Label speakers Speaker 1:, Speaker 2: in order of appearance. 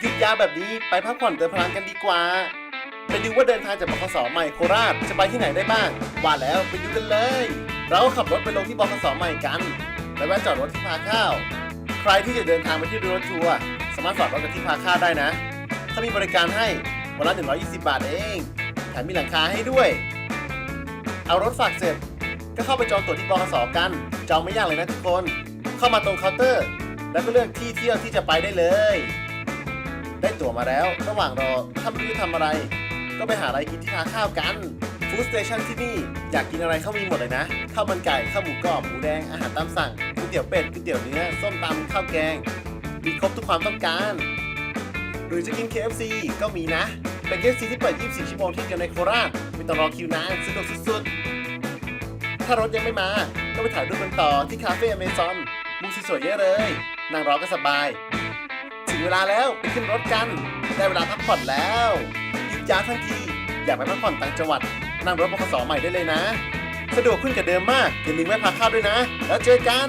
Speaker 1: หยุดยาวแบบนี้ไปพักผ่อนเติมพลังกันดีกว่า ไปดูว่าเดินทางจากบขสใหม่โคราชจะไปที่ไหนได้บ้าง ว่าแล้วไปดูกันเลย เราขับรถไปลงที่บขสใหม่กัน แล้วแวะจอดรถที่พาข้าว ใครที่จะเดินทางไปที่รถทัวร์สามารถฝากรถกันที่พาข้าวได้นะเขามีบริการให้วันละ 120 บาทเอง แถมมีหลังคาให้ด้วย เอารถฝากเสร็จ ก็เข้าไปจองตั๋วที่บขสกัน จองไม่ยากเลยนะทุกคน เข้ามาตรงเคาน์เตอร์ แล้วก็เลือกที่เที่ยวที่จะไปได้เลย ได้ตั๋วมาแล้ว ระหว่างรอถ้าไม่รู้ทำอะไร ก็ไปหาอะไรกินที่ทานข้าวกันฟู้ดสเตชันที่นี่อยากกินอะไรเขามีหมดเลยนะข้าวมันไก่ข้าวหมูกรอบหมูแดงอาหารตามสั่งก๋วยเตี๋ยวเป็ดก๋วยเตี๋ยวเนื้อส้มตำข้าวแกง มีครบทุกความต้องการ หรือจะกิน KFC ก็มีนะ เป็น KFC ที่เปิด 24 ชั่วโมงที่เดียวในโคราชไม่ต้องรอคิวนานสะดวกสุดๆ ถ้ารถยังไม่มา ก็ไปถ่ายรูปกันต่อที่คาเฟ่อเมซอนมุมสวยๆเยอะเลย นั่งรอก็สบาย ถึงเวลาแล้วไปขึ้นรถกัน ได้เวลาพักผ่อนแล้วหยุดยาทั้งทีอยากไปพักผ่อนต่างจังหวัด นั่งรถบขสใหม่ได้เลยนะ สะดวกขึ้นกว่าเดิมมากอย่าลืมแวะพาข้าวด้วยนะ แล้วเจอกัน